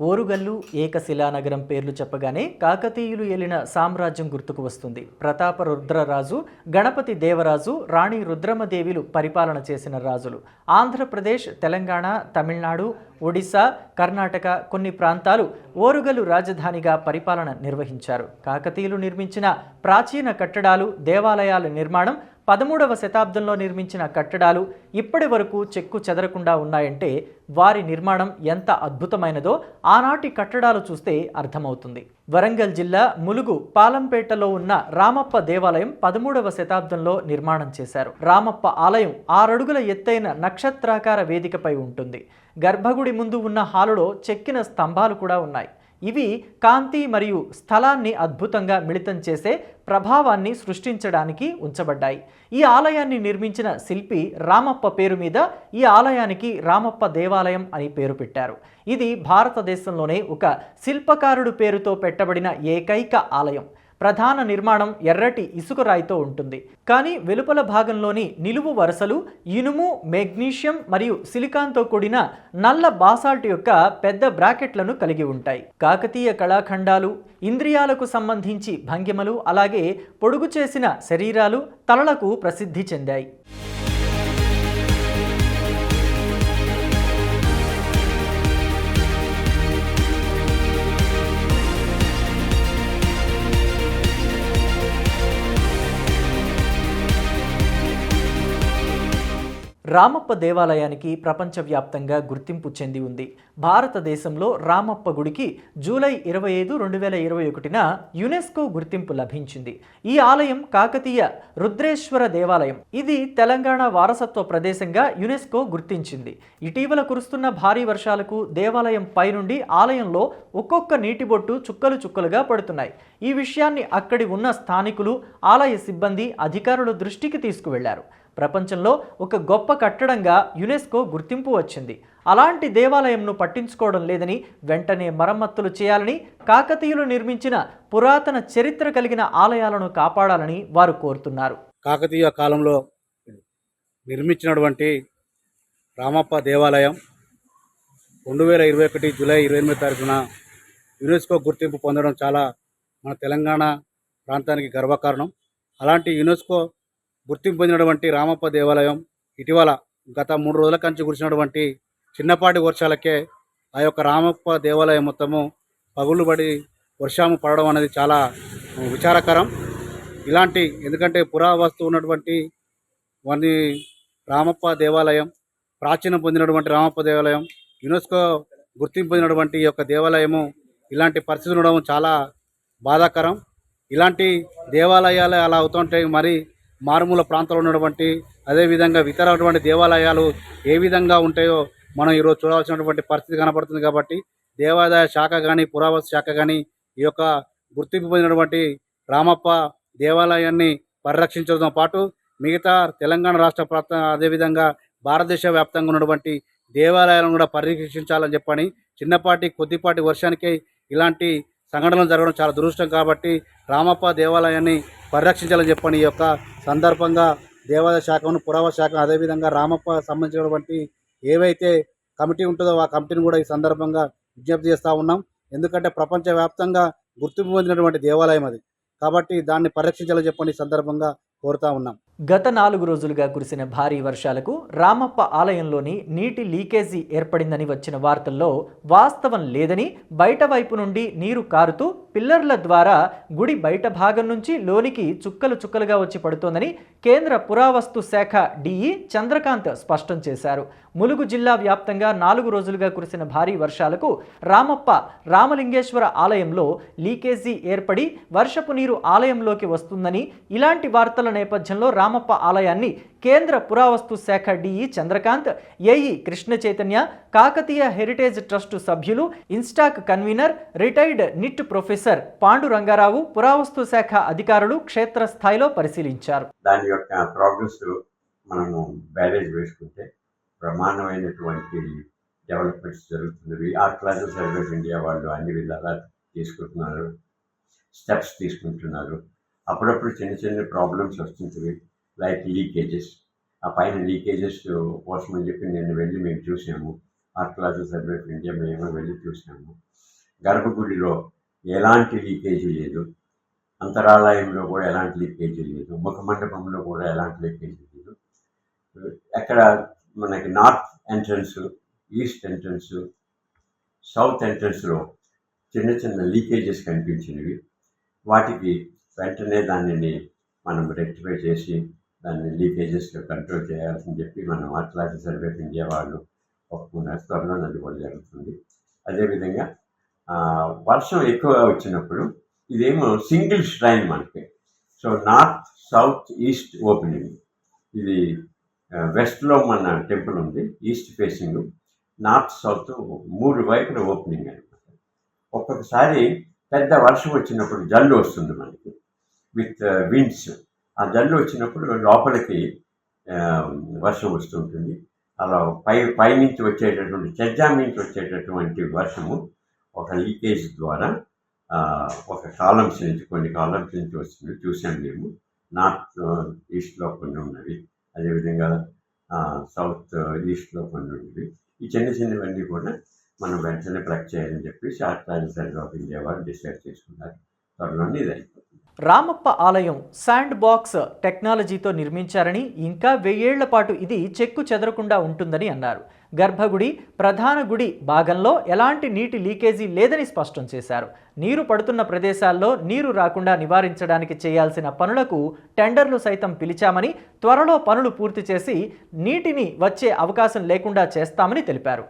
ఓరుగల్లు ఏకశిలానగరం పేర్లు చెప్పగానే కాకతీయులు ఏలిన సామ్రాజ్యం గుర్తుకు వస్తుంది. ప్రతాప రుద్రరాజు గణపతి దేవరాజు రాణి రుద్రమదేవిలు పరిపాలన చేసిన రాజులు. ఆంధ్రప్రదేశ్ తెలంగాణ తమిళనాడు ఒడిశా కర్ణాటక కొన్ని ప్రాంతాలు ఓరుగల్లు రాజధానిగా పరిపాలన నిర్వహించారు. కాకతీయులు నిర్మించిన ప్రాచీన కట్టడాలు దేవాలయాల నిర్మాణం పదమూడవ శతాబ్దంలో నిర్మించిన కట్టడాలు ఇప్పటి వరకు చెక్కు చెదరకుండా ఉన్నాయంటే వారి నిర్మాణం ఎంత అద్భుతమైనదో ఆనాటి కట్టడాలు చూస్తే అర్థమవుతుంది. వరంగల్ జిల్లా ములుగు పాలంపేటలో ఉన్న రామప్ప దేవాలయం పదమూడవ శతాబ్దంలో నిర్మాణం చేశారు. రామప్ప ఆలయం ఆరడుగుల ఎత్తైన నక్షత్రాకార వేదికపై ఉంటుంది. గర్భగుడి ముందు ఉన్న హాలులో చెక్కిన స్తంభాలు కూడా ఉన్నాయి. ఇవి కాంతి మరియు స్థలాన్ని అద్భుతంగా మిళితం చేసే ప్రభావాన్ని సృష్టించడానికి ఉంచబడ్డాయి. ఈ ఆలయాన్ని నిర్మించిన శిల్పి రామప్ప పేరు మీద ఈ ఆలయానికి రామప్ప దేవాలయం అని పేరు పెట్టారు. ఇది భారతదేశంలోనే ఒక శిల్పకారుడు పేరుతో పెట్టబడిన ఏకైక ఆలయం. ప్రధాన నిర్మాణం ఎర్రటి ఇసుక రాయితో ఉంటుంది. కానీ వెలుపల భాగంలోని నిలువు వరుసలు ఇనుము మెగ్నీషియం మరియు సిలికాన్తో కూడిన నల్ల బాసాల్ట్ యొక్క పెద్ద బ్రాకెట్లను కలిగి ఉంటాయి. కాకతీయ కళాఖండాలు ఇంద్రియాలకు సంబంధించి భంగిమలు అలాగే పొడుగు చేసిన శరీరాలు తలలకు ప్రసిద్ధి చెందాయి. రామప్ప దేవాలయానికి ప్రపంచవ్యాప్తంగా గుర్తింపు చెంది ఉంది. భారతదేశంలో రామప్ప గుడికి జూలై ఇరవై ఐదు రెండు వేల ఇరవై ఒకటిన యునెస్కో గుర్తింపు లభించింది. ఈ ఆలయం కాకతీయ రుద్రేశ్వర దేవాలయం. ఇది తెలంగాణ వారసత్వ ప్రదేశంగా యునెస్కో గుర్తించింది. ఇటీవల కురుస్తున్న భారీ వర్షాలకు దేవాలయం పైనుండి ఆలయంలో ఒక్కొక్క నీటి బొట్టు చుక్కలు చుక్కలుగా పడుతున్నాయి. ఈ విషయాన్ని అక్కడి ఉన్న స్థానికులు ఆలయ సిబ్బంది అధికారుల దృష్టికి తీసుకువెళ్ళారు. ప్రపంచంలో ఒక గొప్ప కట్టడంగా యునెస్కో గుర్తింపు వచ్చింది. అలాంటి దేవాలయంను పట్టించుకోవడం లేదని వెంటనే మరమ్మతులు చేయాలని కాకతీయులు నిర్మించిన పురాతన చరిత్ర కలిగిన ఆలయాలను కాపాడాలని వారు కోరుతున్నారు. కాకతీయ కాలంలో నిర్మించినటువంటి రామప్ప దేవాలయం రెండు వేల ఇరవై ఒకటి జూలై ఇరవై ఎనిమిది తారీఖున యునెస్కో గుర్తింపు పొందడం చాలా మన తెలంగాణ ప్రాంతానికి గర్వకారణం. అలాంటి యునెస్కో గుర్తింపు పొందినటువంటి రామప్ప దేవాలయం ఇటీవల గత మూడు రోజుల కంచి కురిసినటువంటి చిన్నపాటి వర్షాలకే ఆ యొక్క రామప్ప దేవాలయం మొత్తము పగులుబడి వర్షము పడడం అనేది చాలా విచారకరం. ఇలాంటి ఎందుకంటే పురావస్తు ఉన్నటువంటి వారిని రామప్ప దేవాలయం ప్రాచీనం పొందినటువంటి రామప్ప దేవాలయం యునెస్కో గుర్తింపు పొందినటువంటి ఈ యొక్క దేవాలయము ఇలాంటి పరిస్థితులు ఉండడం చాలా బాధాకరం. ఇలాంటి దేవాలయాలు అలా అవుతుంటే మరి మారుమూల ప్రాంతంలో ఉన్నటువంటి అదేవిధంగా ఇతరటువంటి దేవాలయాలు ఏ విధంగా ఉంటాయో మనం ఈరోజు చూడాల్సినటువంటి పరిస్థితి కనపడుతుంది కాబట్టి దేవాదాయ శాఖ కానీ పురావస్తు శాఖ కానీ ఈ యొక్క గుర్తింపు పొందినటువంటి రామప్ప దేవాలయాన్ని పరిరక్షించడంతో పాటు మిగతా తెలంగాణ రాష్ట్ర ప్రాంత అదేవిధంగా భారతదేశ వ్యాప్తంగా ఉన్నటువంటి దేవాలయాలను కూడా పరిరక్షించాలని చెప్పని చిన్నపాటి కొద్దిపాటి వర్షానికే ఇలాంటి సంఘటనలు జరగడం చాలా దురుష్టం కాబట్టి రామప్ప దేవాలయాన్ని పరిరక్షించాలని చెప్పని ఈ యొక్క సందర్భంగా దేవాదాయ శాఖను పురావస్తు శాఖ అదేవిధంగా రామప్ప సంబంధించినటువంటి ఏవైతే కమిటీ ఉంటుందో ఆ కమిటీని కూడా ఈ సందర్భంగా విజ్ఞప్తి చేస్తూ ఉన్నాం. ఎందుకంటే ప్రపంచవ్యాప్తంగా గుర్తింపు పొందినటువంటి దేవాలయం అది. కాబట్టి దాన్ని పరిరక్షించాలని చెప్పండి ఈ సందర్భంగా కోరుతా ఉన్నాం. గత నాలుగు రోజులుగా కురిసిన భారీ వర్షాలకు రామప్ప ఆలయంలోని నీటి లీకేజీ ఏర్పడిందని వచ్చిన వార్తల్లో వాస్తవం లేదని బయట వైపు నుండి నీరు కారుతూ పిల్లర్ల ద్వారా గుడి బయట భాగం నుంచి లోనికి చుక్కలు చుక్కలుగా వచ్చి పడుతోందని కేంద్ర పురావస్తు శాఖ డిఈ చంద్రకాంత్ స్పష్టం చేశారు. ములుగు జిల్లా వ్యాప్తంగా నాలుగు రోజులుగా కురిసిన భారీ వర్షాలకు రామప్ప రామలింగేశ్వర ఆలయంలో లీకేజీ ఏర్పడి వర్షపు నీరు ఆలయంలోకి వస్తుందని ఇలాంటి వార్తల నేపథ్యంలో రామప్ప ఆలయాన్ని కేంద్ర పురావస్తు శాఖ DE Chandrakant AE Krishna Chaitanya Kakatiya heritage trust సభ్యులు INTACH convener retired NIT professor Pandu Rangarao పురావస్తు శాఖ అధికారులు క్షేత్రస్థాయిలో పరిశీలించారు. దాని యొక్క ప్రోగ్రెస్ మనము బ్యారేజ్ వేసుకుంటే బ్రహ్మాండమైనటువంటి డెవలప్మెంట్స్ జరుగుతున్నవి. ఆర్కలాజికల్ సర్వే ఆఫ్ ఇండియా వాళ్ళు అన్ని విధాలా తీసుకుంటున్నారు. స్టెప్స్ తీసుకుంటున్నారు. అప్పుడప్పుడు చిన్న చిన్న ప్రాబ్లమ్స్ వస్తుంటుంది లైక్ లీకేజెస్ ఆ పైన లీకేజెస్ కోసం అని చెప్పి నేను వెళ్ళి మేము చూసాము. ఆర్కలాజికల్ సర్వే ఆఫ్ ఇండియా మేము వెళ్ళి చూసాము. గర్భగుడిలో ఎలాంటి లీకేజీ లేదు. అంతరాలయంలో కూడా ఎలాంటి లీకేజీ లేదు. ముఖమండపంలో కూడా ఎలాంటి లీకేజీ లేదు. ఎక్కడ మనకి north entrance east entrance south ఎంట్రన్స్లో చిన్న చిన్న లీకేజెస్ కనిపించినవి. వాటికి వెంటనే దానిని మనం రెక్టిఫై చేసి దాన్ని లీకేజెస్లో కంట్రోల్ చేయాల్సి చెప్పి మనం ఆర్కలాజికల్ సర్వే ఆఫ్ ఇండియా వాళ్ళు ఒప్పుకున్నారు త్వరలో అది కూడా జరుగుతుంది. అదేవిధంగా వర్షం ఎక్కువగా వచ్చినప్పుడు ఇదేమో సింగిల్ స్ట్రైన్ మనకి. So north south east opening. ఇది వెస్ట్లో మన టెంపుల్ ఉంది ఈస్ట్ ఫేసింగ్. నార్త్ సౌత్ మూడు వైపుల ఓపెనింగ్ అనమాట ఒక్కొక్కసారి పెద్ద వర్షం వచ్చినప్పుడు జల్లు వస్తుంది మనకి. విత్ uh, విండ్స్ ఆ జల్లు వచ్చినప్పుడు లోపలికి వర్షం వస్తుంటుంది. అలా పై పైనుంచి వచ్చేటటువంటి చెజ్జా నుంచి వచ్చేటటువంటి వర్షము ఒక లీకేజ్ ద్వారా ఒక కాలమ్స్ నుంచి కొన్ని కాలమ్స్ నుంచి వస్తుంది. చూసాం మేము. నార్త్ ఈస్ట్లో కొన్ని ఉన్నవి. అదేవిధంగా సౌత్ ఈస్ట్లో కొన్ని ఉన్నవి. ఈ చిన్న చిన్నవన్నీ కూడా మనం వెంటనే ప్లగ్ చేయాలని చెప్పేసి archaeology centre of India decide చేసుకున్నారు. త్వరలోనే ఇది రామప్ప ఆలయం శాండ్ బాక్స్ టెక్నాలజీతో నిర్మించారని ఇంకా వెయ్యేళ్ళ పాటు ఇది చెక్కు చెదరకుండా ఉంటుందని అన్నారు. గర్భగుడి ప్రధాన గుడి భాగంలో ఎలాంటి నీటి లీకేజీ లేదని స్పష్టం చేశారు. నీరు పడుతున్న ప్రదేశాల్లో నీరు రాకుండా నివారించడానికి చేయాల్సిన పనులకు టెండర్లు సైతం పిలిచామని త్వరలో పనులు పూర్తి చేసి నీటిని వచ్చే అవకాశం లేకుండా చేస్తామని తెలిపారు.